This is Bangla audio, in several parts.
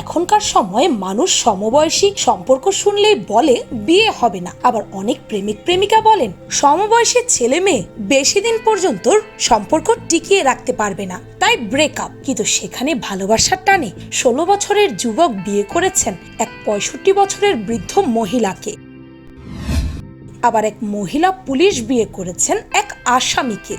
এখনকার সময়ে মানুষ সমবয়সী সম্পর্ক শুনলেই বলে বিয়ে হবে না। আবার অনেক প্রেমিক প্রেমিকা বলেন, সমবয়সী ছেলে মেয়ে বেশি দিন পর্যন্ত সম্পর্ক টিকিয়ে রাখতে পারবে না। তাই ব্রেকআপ কিন্তু সেখানে ভালোবাসার টানে ষোলো বছরের যুবক বিয়ে করেছেন এক পঁয়ষট্টি বছরের বৃদ্ধ মহিলাকে। আবার এক মহিলা পুলিশ বিয়ে করেছেন এক আসামিকে।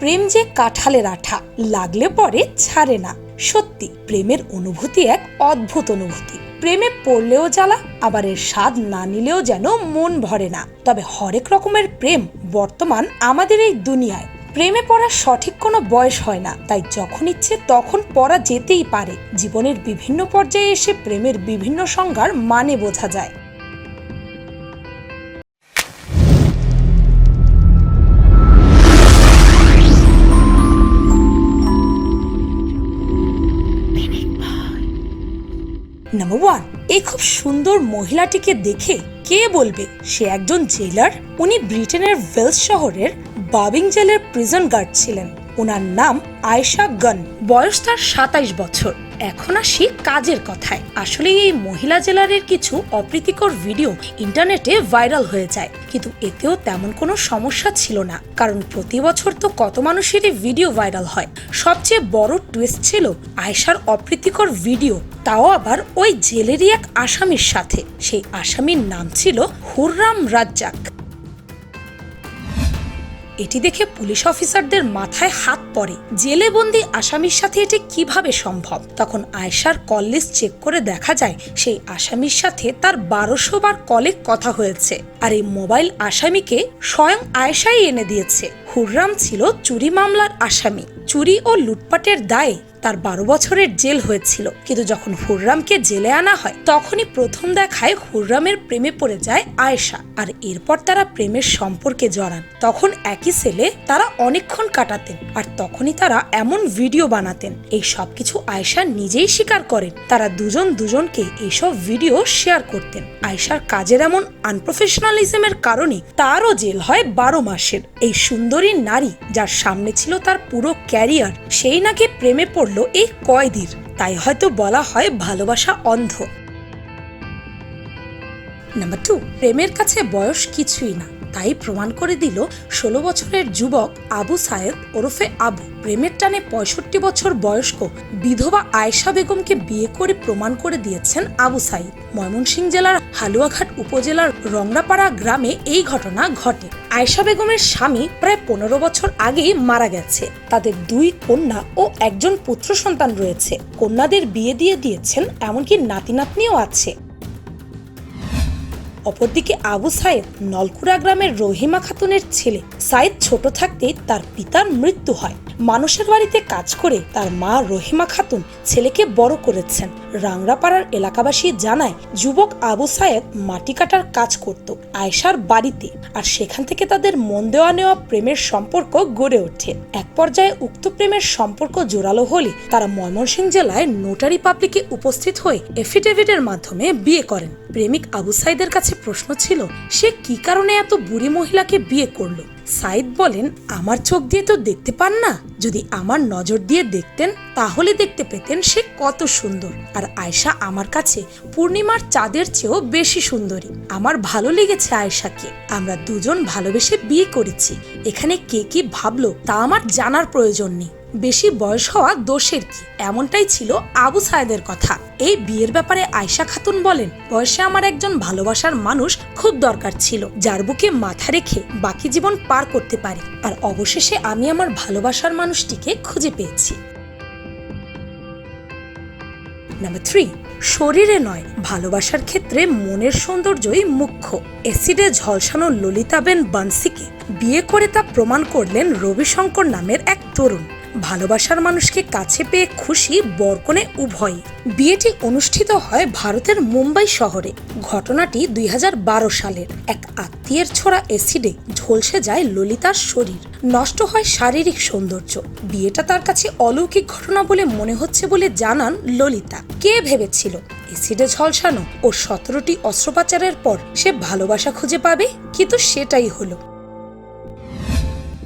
প্রেম যে কাঁঠালের আঠা, লাগলে পরে ছাড়ে না। সত্যি, প্রেমের অনুভূতি এক অদ্ভুত অনুভূতি। প্রেমে পড়লেও জ্বালা, আবার এর স্বাদ না নিলেও যেন মন ভরে না। তবে হরেক রকমের প্রেম বর্তমান আমাদের এই দুনিয়ায়। প্রেমে পড়ার সঠিক কোনো বয়স হয় না, তাই যখন ইচ্ছে তখন পড়া যেতেই পারে। জীবনের বিভিন্ন পর্যায়ে এসে প্রেমের বিভিন্ন সংজ্ঞার মানে বোঝা যায়। ওয়ান এই খুব সুন্দর মহিলাটিকে দেখে কে বলবে? সে একজন জেলার উনি ব্রিটেনের ওয়েলস শহরের বাবিং জেলের প্রিজন গার্ড ছিলেন। ওনার নাম আয়েশা গন। বয়স তার সাতাইশ বছর। এখন আসি কাজের কথায়। আসলে এই মহিলা জেলারের কিছু অপ্রীতিকর ভিডিও ইন্টারনেটে ভাইরাল হয়ে যায়। কিন্তু এতেও তেমন কোনো সমস্যা ছিল না। কারণ প্রতি বছর তো কত মানুষেরই ভিডিও ভাইরাল হয়। সবচেয়ে বড় টুইস্ট ছিল আয়েশার অপ্রীতিকর ভিডিও। তাও আবার ওই জেলেরই এক আসামির সাথে। সেই আসামির নাম ছিল হুররাম রাজ্জাক। এটি দেখে পুলিশ অফিসারদের মাথায় হাত পড়ে। জেলে বন্দি আসামির সাথে এটি কীভাবে সম্ভব? তখন আয়সার কল লিস্ট চেক করে দেখা যায়, সেই আসামির সাথে তার বারোশো বার কলে কথা হয়েছে আর এই মোবাইল আসামিকে স্বয়ং আয়সাই এনে দিয়েছে। হুররাম ছিল চুরি মামলার আসামি। চুরি ও লুটপাটের দায়ে তার বারো বছরের জেল হয়েছিল। কিন্তু যখন হুররামকে জেলে আনা হয়, তখনই প্রথম দেখায় হুররামের প্রেমে পড়ে যায় আয়েশা আর এরপর তারা প্রেমের সম্পর্কে জড়ান। তখন একই সেলে তারা অনেকক্ষণ কাটাতেন আর তখনই তারা এমন ভিডিও বানাতেন। এই সব কিছু আয়েশা নিজেই স্বীকার করেন। তারা দুজন দুজনকে এইসব ভিডিও শেয়ার করতেন। আয়েশার কাজের এমন আনপ্রফেশনালিজমের কারণে তারও জেল হয় বারো মাসের। এই সুন্দরী নারী যার সামনে ছিল তার পুরো ক্যারিয়ার, সেই নাকি প্রেমে পড়ল এই কয়দির? তাই হয়তো বলা হয় ভালোবাসা অন্ধ। নাম্বার টু প্রেমের কাছে বয়স কিছুই না। তাই প্রমাণ করে দিল ষোলো বছরের যুবক আবু সায়েদ ওরফে আবু। প্রেমের টানে পঁয়ষট্টি বছর বয়স্ক বিধবা আয়েশা বেগমকে বিয়ে করে প্রমাণ করে দিয়েছেন আবু সাইদ ময়মনসিংহ জেলার হালুয়াঘাট উপজেলার রংরাপাড়া গ্রামে এই ঘটনা ঘটে। আয়েশা বেগমের স্বামী প্রায় পনেরো বছর আগেই মারা গেছে। তাদের দুই কন্যা ও একজন পুত্র সন্তান রয়েছে। কন্যাদের বিয়ে দিয়ে দিয়েছেন এমনকি নাতি নাতনিও আছে। অপরদিকে আবু সাইদ নলকুড়া গ্রামের রহিমা খাতুনের ছেলে। সাইদ ছোট থাকতেই তার পিতার মৃত্যু হয়। মানুষের বাড়িতে কাজ করে তার মা রহিমা খাতুন ছেলেকে বড় করেছেন। রাংরাপাড়ার এলাকাবাসী জানায়, যুবক আবু সায়েদ মাটি কাটার কাজ করত আয়সার বাড়িতে আর সেখান থেকে তাদের মন দেওয়া নেওয়া প্রেমের সম্পর্ক গড়ে ওঠে। এক পর্যায়ে উক্ত প্রেমের সম্পর্ক জোরালো হলে তারা ময়মনসিংহ জেলায় নোটারি পাবলিকে উপস্থিত হয়ে এফিডেভিটের মাধ্যমে বিয়ে করেন। প্রেমিক আবু সাইদের কাছে প্রশ্ন ছিল, সে কি কারণে এত বুড়ি মহিলাকে বিয়ে করল? সাইদ বলেন, আমার চোখ দিয়ে তো দেখতে পান না। যদি আমার নজর দিয়ে দেখতেন, তাহলে দেখতে পেতেন সে কত সুন্দর। আর আয়শা আমার কাছে পূর্ণিমার চাঁদের চেয়েও বেশি সুন্দরী। আমার ভালো লেগেছে আয়শাকে। আমরা দুজন ভালোবেসে বিয়ে করেছি। এখানে কে কি ভাবলো, তা আমার জানার প্রয়োজন নেই। বেশি বয়স হওয়া দোষের কি? এমনটাই ছিল আবু সায়েদের কথা। এই বিয়ের ব্যাপারে আয়শা খাতুন বলেন, বয়সে আমার একজন ভালোবাসার মানুষ খুব দরকার ছিল, যার বুকে মাথা রেখে বাকি জীবন পার করতে পারি। আর অবশেষে আমি আমার ভালোবাসার মানুষটিকে খুঁজে পেয়েছি। নাম্বার থ্রি শরীরে নয়, ভালোবাসার ক্ষেত্রে মনের সৌন্দর্যই মুখ্য। এসিডে ঝলসানো ললিতাবেন বানসিকে বিয়ে করে তা প্রমাণ করলেন রবিশঙ্কর নামের এক তরুণ। ভালোবাসার মানুষকে কাছে পেয়ে খুশি বরকনে উভয় বিয়েটি অনুষ্ঠিত হয় ভারতের মুম্বাই শহরে। ঘটনাটি দুই হাজার বারো সালের। এক আত্মীয়ের ছোড়া এসিডে ঝলসে যায় ললিতার শরীর। নষ্ট হয় শারীরিক সৌন্দর্য। বিয়েটা তার কাছে অলৌকিক ঘটনা বলে মনে হচ্ছে বলে জানান ললিতা। কে ভেবেছিল? এসিডে ঝলসানো ও সতেরোটি অস্ত্রোপচারের পর সে ভালোবাসা খুঁজে পাবে? কিন্তু সেটাই হলো।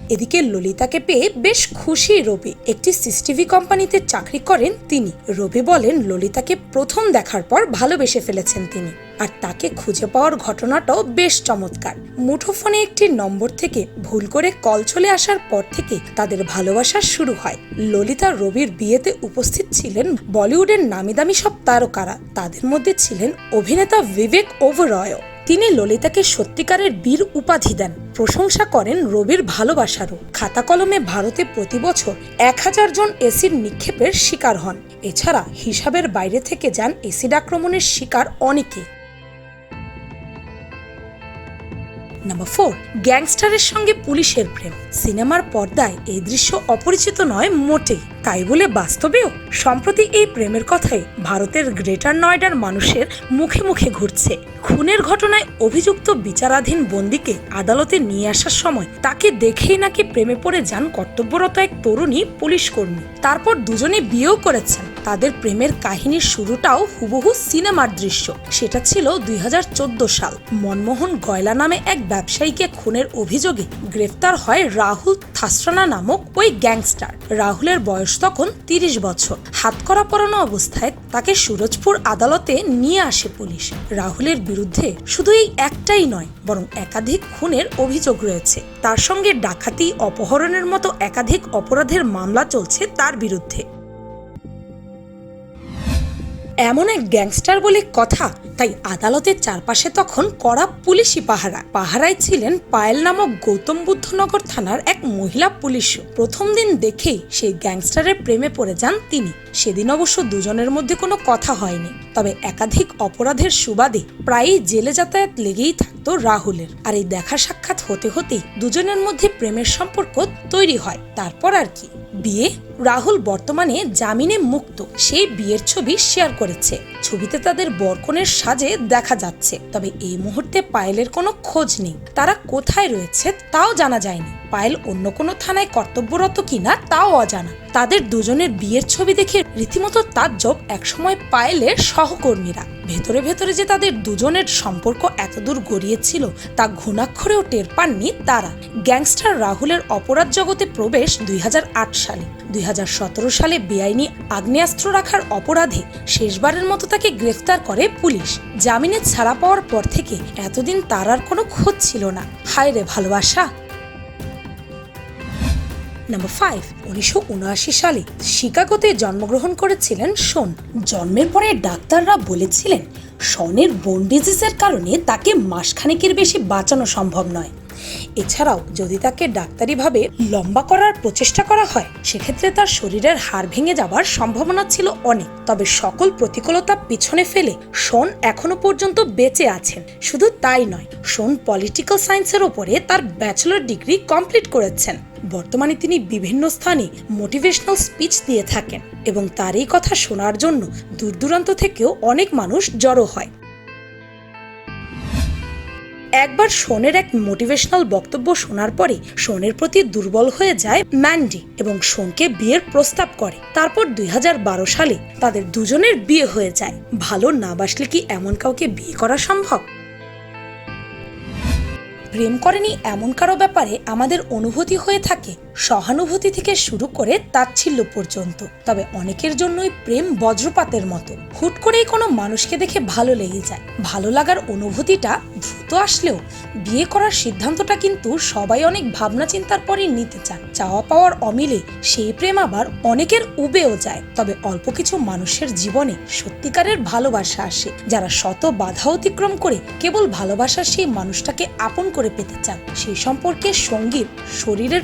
এদিকে ললিতাকে পেয়ে বেশ খুশি রবি। একটি সিসিটিভি কোম্পানিতে চাকরি করেন তিনি। রবি বলেন, ললিতাকে প্রথম দেখার পর ভালোবেসে ফেলেছেন তিনি। আর তাকে খুঁজে পাওয়ার ঘটনাটাও বেশ চমৎকার। মুঠোফোনে একটি নম্বর থেকে ভুল করে কল চলে আসার পর থেকে তাদের ভালোবাসা শুরু হয়। ললিতা রবির বিয়েতে উপস্থিত ছিলেন বলিউডের নামি দামি সব তারকারা। তাদের মধ্যে ছিলেন অভিনেতা বিবেক ওবরয় তিনি ললিতাকে সত্যিকারের বীর উপাধি দেন। প্রশংসা করেন রবির ভালোবাসারও। খাতা কলমে ভারতে প্রতি বছর এক হাজার জন এসিড নিক্ষেপের শিকার হন। এছাড়া হিসাবের বাইরে থেকে যান এসিড আক্রমণের শিকার অনেকে। নাম্বার ফোর, গ্যাংস্টারের সঙ্গে পুলিশের প্রেম। সিনেমার পর্দায় এই দৃশ্য অপরিচিত নয়, মোটেই। তাই বলে বাস্তবেও সম্প্রতি এই প্রেমের কথাই ভারতের গ্রেটার নয়ডার মানুষের মুখে মুখে ঘুরছে। খুনের ঘটনায় অভিযুক্ত বিচারাধীন বন্দিকে আদালতে নিয়ে আসার সময় তাকে দেখেই নাকি প্রেমে পড়ে যান কর্তব্যরত এক তরুণী পুলিশ কর্মী। তারপর দুজনে বিয়েও করেছেন। তাদের প্রেমের কাহিনীর শুরুটাও হুবহু সিনেমার দৃশ্য। সেটা ছিল দুই হাজার চোদ্দ সাল। মনমোহন গয়লা নামে এক ব্যবসায়ীকে খুনের অভিযোগে গ্রেফতার হয় রাহুল থাসরানা নামক ওই গ্যাংস্টার। রাহুলের বয়স তখন তিরিশ বছর। হাতকড়া পরানো অবস্থায় তাকে সুরজপুর আদালতে নিয়ে আসে পুলিশ। রাহুলের বিরুদ্ধে শুধু এই একটাই নয়, বরং একাধিক খুনের অভিযোগ রয়েছে। তার সঙ্গে ডাকাতি, অপহরণের মতো একাধিক অপরাধের মামলা চলছে তার বিরুদ্ধে। এমন এক গ্যাংস্টার বলে কথা, তাই আদালতের চারপাশে তখন কড়া পুলিশি পাহারা। পাহারায় ছিলেন পায়েল নামক গৌতম বুদ্ধনগর থানার এক মহিলা পুলিশ। প্রথম দিন দেখেই সেই গ্যাংস্টারের প্রেমে পড়ে যান তিনি। সেদিন অবশ্য দুজনের মধ্যে কোনো কথা হয়নি। তবে একাধিক অপরাধের সুবাদে প্রায়ই জেলে যাতায়াত লেগেই থাকতো রাহুলের। আর এই দেখা সাক্ষাৎ হতে হতেই দুজনের মধ্যে প্রেমের সম্পর্ক তৈরি হয়। তারপর আর কি। বিয়ে রাহুল বর্তমানে জামিনে মুক্ত। সেই বিয়ের ছবি শেয়ার করেছে। ছবিতে তাদের বরকনের সাজে দেখা যাচ্ছে। তবে এই মুহূর্তে পায়েলের কোনো খোঁজ নেই। তারা কোথায় রয়েছে তাও জানা যায়নি। পায়েল অন্য কোনো থানায় কর্তব্যরত কিনা তাও অজানা। তাদের দুজনের বিয়ের ছবি দেখে রীতিমতো তাজ্জব একসময় পায়েলের সহকর্মীরা। ভেতরে ভেতরে যে তাদের দুজনের সম্পর্ক এতদূর গড়িয়েছিল তা ঘুণাক্ষরেও টের পাননি তারা। গ্যাংস্টার রাহুলের অপরাধ জগতে প্রবেশ দুই হাজার আট সালে। দুই হাজার সতেরো সালে বেআইনি আগ্নেয়াস্ত্র রাখার অপরাধে শেষবারের মতো তাকে গ্রেফতার করে পুলিশ। জামিনে ছাড়া পাওয়ার পর থেকে এতদিন তার আর কোনো খোঁজ ছিল না। হায় রে ভালোবাসা! নাম্বার ফাইভ উনিশশো সালে শিকাগোতে জন্মগ্রহণ করেছিলেন শোন। জন্মের পরে ডাক্তাররা বলেছিলেন, শনের বোন ডিজিজের কারণে তাকে মাসখানেকের বেশি বাঁচানো সম্ভব নয়। এছাড়াও যদি তাকে ডাক্তারিভাবে লম্বা করার প্রচেষ্টা করা হয়, সেক্ষেত্রে তার শরীরের হাড় ভেঙে যাওয়ার সম্ভাবনা ছিল অনেক। তবে সকল প্রতিকূলতা পিছনে ফেলে শোন এখনও পর্যন্ত বেঁচে আছেন। শুধু তাই নয়, শোন পলিটিক্যাল সায়েন্সের ওপরে তার ব্যাচেলর ডিগ্রি কমপ্লিট করেছেন। বর্তমানে তিনি বিভিন্ন স্থানে মোটিভেশনাল স্পিচ দিয়ে থাকেন এবং তার এই কথা শোনার জন্য দূর দূরান্ত থেকেও অনেক মানুষ জড়ো হয়। একবার শোনের এক মোটিভেশনাল বক্তব্য শোনার পরে শোনের প্রতি দুর্বল হয়ে যায় ম্যান্ডি এবং শোনকে বিয়ের প্রস্তাব করে। তারপর দুই হাজার বারো সালে তাদের দুজনের বিয়ে হয়ে যায়। ভালো না বাসলে কি এমন কাউকে বিয়ে করা সম্ভব? প্রেম করেনি এমন কারও ব্যাপারে আমাদের অনুভূতি হয়ে থাকে। সহানুভূতি থেকে শুরু করে তাচ্ছিল্য পর্যন্ত। তবে অনেকের জন্যই প্রেম বজ্রপাতের মতো। হুট করেই কোনো মানুষকে দেখে ভালো লেগে যায়। ভালো লাগার অনুভূতিটা দ্রুত আসলেও বিয়ে করার সিদ্ধান্তটা কিন্তু সবাই অনেক ভাবনা চিন্তার পরই নিতে চান চাওয়া পাওয়ার অমিলে সেই প্রেম আবার অনেকের উবেও যায়। তবে অল্প কিছু মানুষের জীবনে সত্যিকারের ভালোবাসা আসে। যারা শত বাধা অতিক্রম করে কেবল ভালোবাসার সেই মানুষটাকে আপন করে পেতে চান। সেই সম্পর্কে সঙ্গীর শরীরের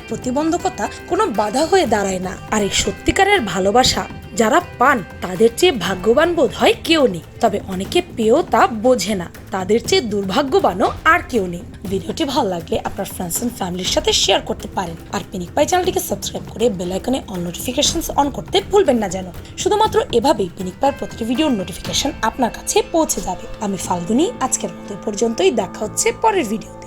প্রতিবন্ধকতা কোনো বাধা হয়ে দাঁড়ায় না। আর এই সত্যিকারের ভালোবাসা যারা পান, তাদের চেয়ে ভাগ্যবান বোধ হয় কেউ নেই। তবে অনেকে পেয়েও তা বোঝে না। তাদের চেয়ে দুর্ভাগ্যবানও আর কেউ নেই। ভিডিওটি ভালো লাগলে আপনার ফ্রেন্ডস এন্ড ফ্যামিলির সাথে শেয়ার করতে পারেন। আর পিনিক পাই চ্যানেলটিকে সাবস্ক্রাইব করে বেল আইকনে অল নোটিফিকেশনস অন করতে ভুলবেন না যেন। শুধুমাত্র এভাবেই পিনিক পাইয়ের প্রতিটি ভিডিওর নোটিফিকেশন আপনার কাছে পৌঁছে যাবে। আমি ফাল্গুনি, আজকের মতো পর্যন্তই। দেখা হচ্ছে পরের ভিডিও